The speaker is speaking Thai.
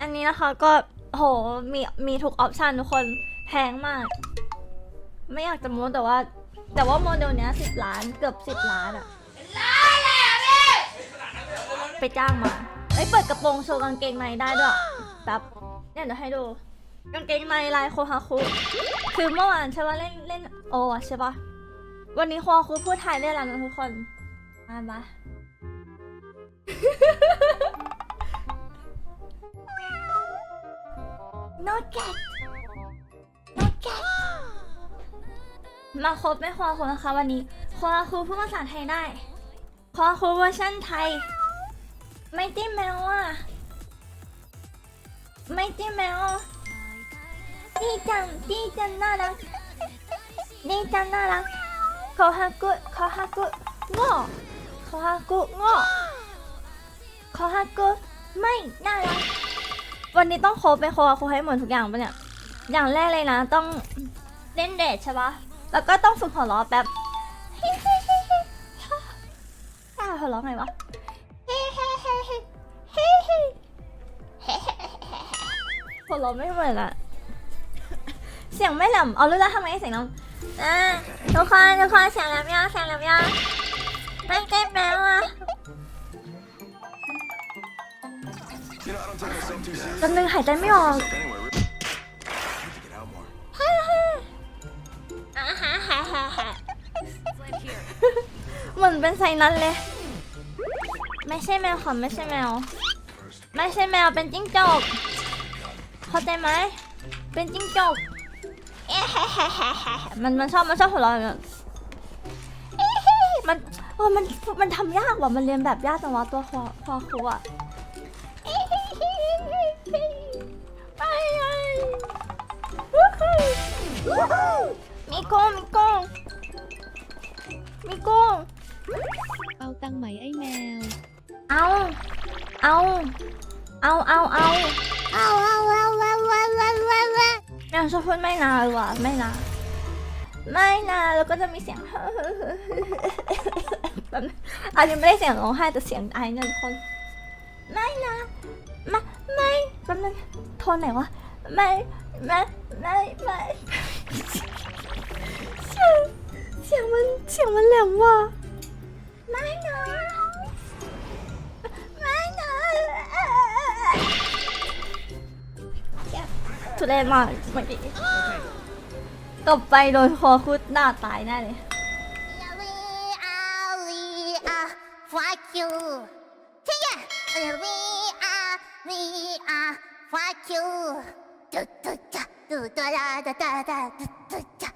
อันนี้นะคะก็โหมีมีทุกออปชันทุกคนแพงมาก ไม่อยากจะโม้แต่ว่า แต่ว่าโมเดลเนี้ยสิบล้านเกือบสิบล้านอะไปจ้างมาเอ้เปิดกระโปรงโชว์กางเกงในได้ด้วยแบบเนี่ยเดี๋ยวให้ดูกางเกงในลายโคฮาคุคือเมื่อวานใช่ปะเล่นเล่นโอใช่ปะวันนี้โคฮาคุพูดไทยได้แล้วนะทุกคนมามา no cat no cat มาครบไม่คอครูนะคะวันนี้คอครูพูดภาษาไทยได้คอครูเวอร์ชันไทย ไม่จิ้มแมวอะ ไม่จิ้มแมวดีจังดีจังน่ารักดีจังน่ารักขอฮักกุขอฮักกุงอขอฮักกุงอขอฮักกุไม่น่ารัก วันนี้ต้องโคบไปโครบให้หมดทุกอย่างปะเนี่ย อย่างแรกเลยนะต้องเล่นเดทใช่ปะแล้วก็ต้องฝึกหัวเราะแบบอ่าหัวเราะไงวะหัวเราะไม่เหมือนอะเสียงไม่แหลมเอารู้แล้วทำไมเสียงน้ำอ่าทุกคนทุกคนเสียงแหลมยังเสียงแหลมยังไม่เจ็บแล้วอะ จำนึงหายใจไม่ออกเหมือนเป็นไซนั้นเลย ไม่ใช่แมวค่ะไม่ใช่แมว ไม่ใช่แมวเป็นจิ้งจกเข้าใจไหมเป็นจิ้งจกมันมันชอบมันชอบหัวเราะมันโอ้มันมันทำยากว่ะมันเรียนแบบยากจังวะตัวคอคอครูอะ มีโก้มีโก้มีโก้เอาตังไหมไอ้แมว เอาเอาเอาเอาเอาเอาเอาเอาเอาเอาเอาเอาเอายังชอบพูดไม่นาเลยว่ะไม่นาไม่นาแล้วก็จะมีเสียงแบบอันนี้ไม่ได้เสียงร้องไห้แต่เสียงไอเนี่ยทุกคน ไม่นะไม่ไม่แป๊บนึงโทนไหนวะ ไม่ ไม่ ไม่ ไม่ มันเสียงมันแหลมว่ะไม่นะไม่นะทุเรศมากเมื่อกี้ตบไปโดนคอคุดหน้าตายแน่เลย Fuck you ที่ย We are We are Fuck you 嘟嘟哒嘟哒哒哒哒嘟嘟哒。